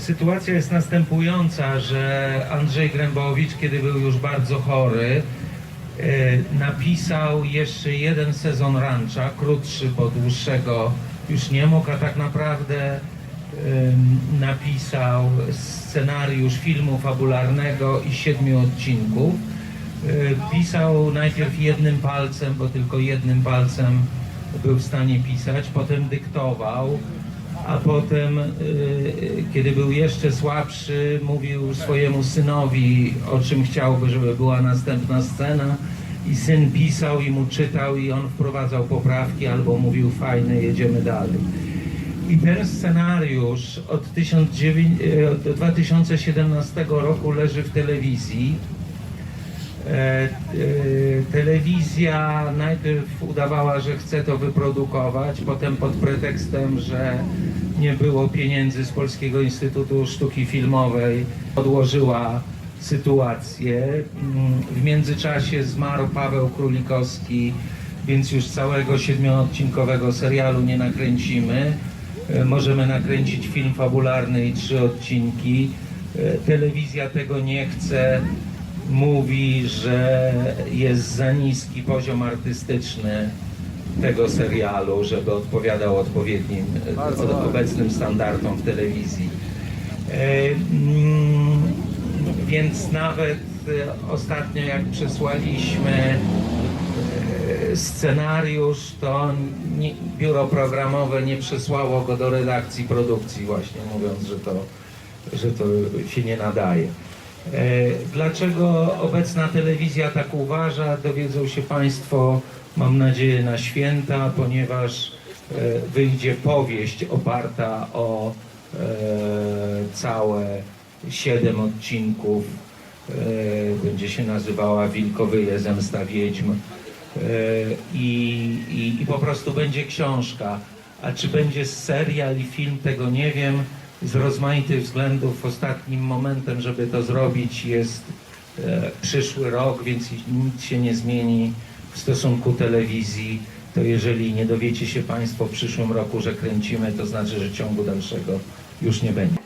sytuacja jest następująca, że Andrzej Grębowicz, kiedy był już bardzo chory, e, napisał jeszcze jeden sezon Rancha, krótszy, bo dłuższego już nie mógł, a tak naprawdę napisał scenariusz filmu fabularnego i siedmiu odcinków. E, Pisał najpierw jednym palcem, bo tylko jednym palcem był w stanie pisać, potem dyktował, a potem, y, kiedy był jeszcze słabszy, mówił swojemu synowi, o czym chciałby, żeby była następna scena. I syn pisał i mu czytał, i on wprowadzał poprawki albo mówił: Fajne, jedziemy dalej. I ten scenariusz od 1900 y, od 2017 roku leży w telewizji. E, e, telewizja najpierw udawała, że chce to wyprodukować, potem pod pretekstem, że nie było pieniędzy z Polskiego Instytutu Sztuki Filmowej, odłożyła sytuację. Mm, W międzyczasie zmarł Paweł Królikowski, więc już całego siedmioodcinkowego serialu nie nakręcimy. E, Możemy nakręcić film fabularny i trzy odcinki. Telewizja tego nie chce mówi, że jest za niski poziom artystyczny tego serialu, żeby odpowiadał odpowiednim, od, obecnym standardom w telewizji. E, mm, więc nawet e, ostatnio jak przesłaliśmy e, scenariusz, to nie, biuro programowe nie przesłało go do redakcji produkcji właśnie mówiąc, że to, że to się nie nadaje. E, Dlaczego obecna telewizja tak uważa, dowiedzą się Państwo, mam nadzieję, na święta, ponieważ e, wyjdzie powieść oparta o e, całe siedem odcinków. Będzie się nazywała Wilkowyje Zemsta Wiedźm. I, i, I po prostu będzie książka. A czy będzie serial i film, tego nie wiem z rozmaitych względów ostatnim momentem, żeby to zrobić jest e, przyszły rok, więc nic się nie zmieni w stosunku telewizji, to jeżeli nie dowiecie się Państwo w przyszłym roku, że kręcimy, to znaczy, że ciągu dalszego już nie będzie.